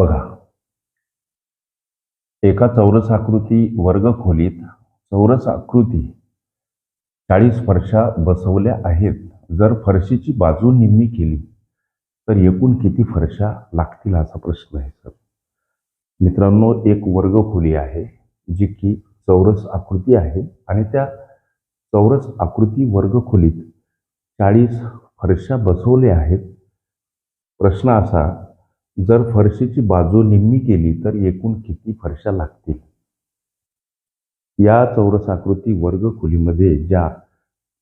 बघा. एका चौरस आकृती वर्ग खोलीत चौरस आकृती चाळीस फरशा बसवल्या आहेत. जर फरशीची बाजू निम्मी केली तर एकूण किती फरशा लागतील असा प्रश्न आहे सर? मित्रांनो एक वर्ग खोली आहे जी की चौरस आकृती आहे आणि त्या चौरस आकृती वर्ग खोलीत चाळीस फरशा बसवल्या आहेत. प्रश्न असा जर फरशीची बाजू निम्मी केली तर एकूण किती फरशा लागतील? या चौरस आकृती वर्ग खोलीमध्ये ज्या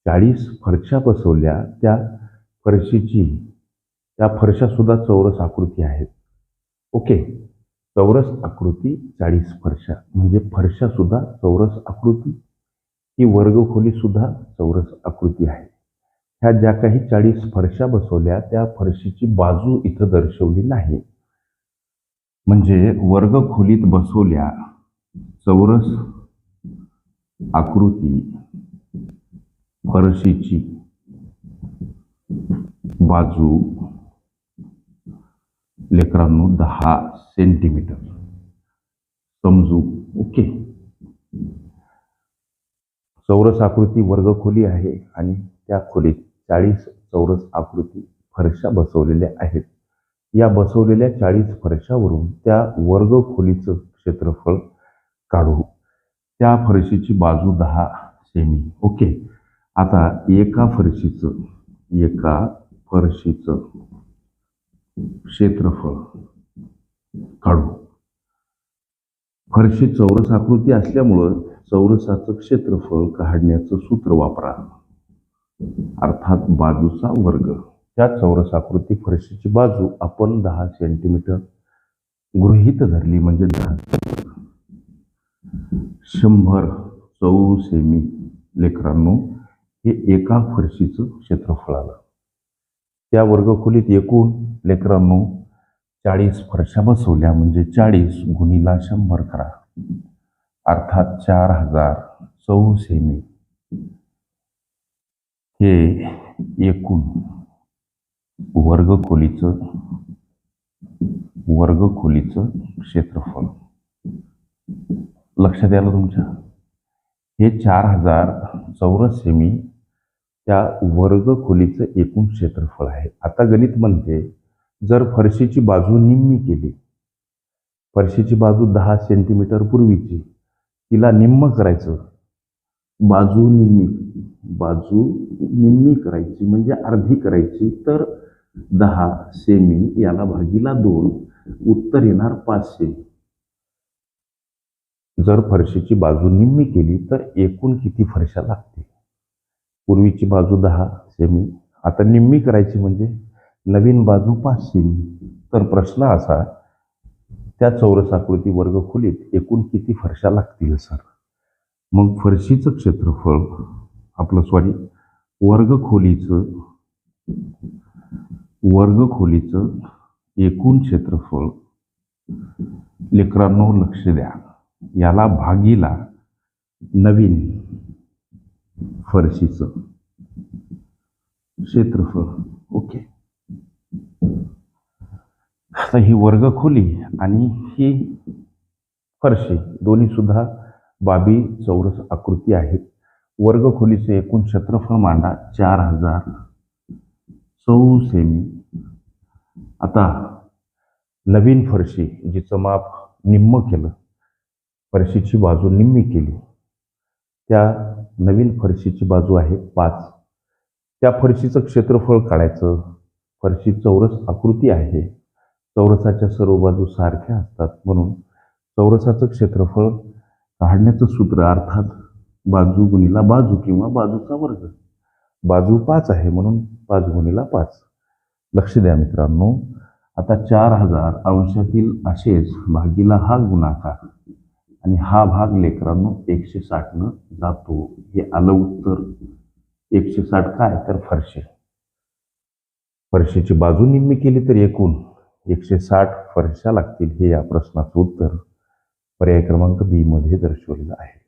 चाळीस फरशा बसवल्या त्या फरशीची त्या फरशासुद्धा चौरस आकृती आहेत. ओके. चौरस आकृती चाळीस फरशा म्हणजे फरशासुद्धा चौरस आकृती ही वर्गखोलीसुद्धा चौरस आकृती आहे. ह्या ज्या काही चाळीस फरशा बसवल्या त्या फरशीची बाजू इथं दर्शवली नाही. म्हणजे वर्ग खोलीत बसवल्या चौरस आकृती फरशीची बाजू लेकरांनो दहा सेंटीमीटर. समजू? ओके. चौरस आकृती वर्ग खोली आहे आणि त्या खोलीत चाळीस चौरस आकृती फरशा बसवलेल्या आहेत. या बसवलेल्या चाळीस फरशावरून त्या वर्ग खोलीचं क्षेत्रफळ काढू. त्या फरशीची बाजू दहा सेमी. ओके. आता एका फरशीचं एका फरशीचं क्षेत्रफळ काढू. फरशी चौरस आकृती असल्यामुळं चौरसाचं क्षेत्रफळ काढण्याचं सूत्र वापरा. अर्थात बाजूचा वर्ग. त्या चौरसाकृती फरशीची बाजू आपण दहा सेंटीमीटर गृहीत धरली म्हणजे दहा. शंभर चौ सेमी लेकरांनो हे एका फरशीचं क्षेत्रफळ आलं. त्या वर्गखोलीत एकूण लेकरांनो चाळीस फरशा बसवल्या म्हणजे चाळीस गुणीला शंभर करा. अर्थात चार हजार चौ सेमी. हे एकूण वर्ग खोलीचं क्षेत्रफळ. लक्षात आलं तुमच्या? हे चार हजार चौरस सेमी त्या वर्ग खोलीचं एकूण क्षेत्रफळ आहे. आता गणित म्हणते जर फरशीची बाजू निम्मी केली फरशीची बाजू दहा सेंटीमीटर पूर्वीची तिला निम्म करायचं. बाजू निम्मी बाजू निम्मी करायची म्हणजे अर्धी करायची तर दहा सेमी याला भागीला दोन उत्तर येणार पाच सेमी. जर फरशीची बाजू निम्मी केली तर एकूण किती फरशा लागतील? पूर्वीची बाजू दहा सेमी आता निम्मी करायची म्हणजे नवीन बाजू पाच सेमी. तर प्रश्न असा त्या चौरस आकृती वर्ग खोलीत एकूण किती फरशा लागतील सर? मग फरशीचं क्षेत्रफळ आपलं सॉरी वर्ग खोलीचं वर्ग खोलीचं एकूण क्षेत्रफळ लेकरांनो लक्ष द्या. याला भागीला नवीन फरशीचं क्षेत्रफळ. ओके. आता ही वर्ग खोली आणि ही फरशी दोन्ही सुद्धा बाबी चौरस आकृती आहेत वर्गखोलीचे एकूण क्षेत्रफळ मांडा चार हजार चौ सेमी आता नवीन फरशी जिचं माप निम्म केलं फरशीची बाजू निम्मी केली. त्या नवीन फरशीची बाजू आहे पाच. त्या फरशीचं क्षेत्रफळ काढायचं फरशी चौरस आकृती आहे. चौरसाच्या सर्व बाजू सारख्या असतात म्हणून चौरसाचं क्षेत्रफळ काढण्याचं सूत्र अर्थात बाजू गुणीला बाजू किंवा बाजूचा वर्ग. बाजू पाच आहे म्हणून पाच गुणीला पाच. लक्ष द्या मित्रांनो आता चार हजार अंशातील असेच भागीला हा गुणाकार आणि हा भाग लेकरांनो एकशे साठनं जातो. हे आलं उत्तर. एकशे साठ काय? तर फरशे. फरशेची बाजू निम्मी केली तर एकूण. एकशे साठ फरशा लागतील हे या प्रश्नाचं उत्तर. पर्याय क्रमांक बी मध्ये आहे.